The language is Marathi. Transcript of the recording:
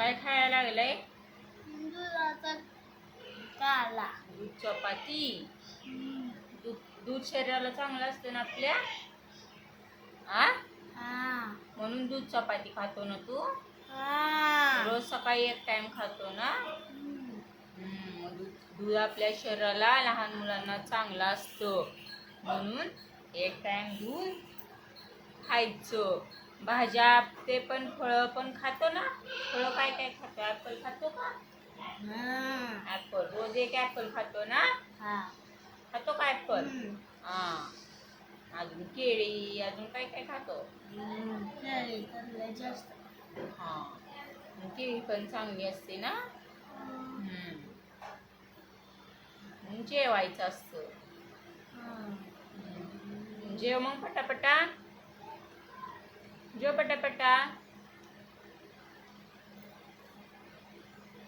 काय खायला लागलंय? दूध चपाती. दूध दूध शरीराला चांगलं असतं ना आपल्या? आ? हा. म्हणून दूध चपाती खातो ना तू? रोज सकाळी एक टाइम खातो ना? दूध आपल्या शरीराला लहान मुलांना चांगलं असतं. म्हणून एक टाइम दूध खायचं. भाज्या ते पण फळं पण खातो ना. फळं काय काय खातो? ॲपल खातो का? ॲपल. रोज एक ॲपल खातो ना? हा. खातो का ॲपल? हां. अजून केळी अजून काय काय खातो? हां. केळी पण चांगली असते ना? जेवायचं असतं. हा. जेव मग पटापटा जो पटापटा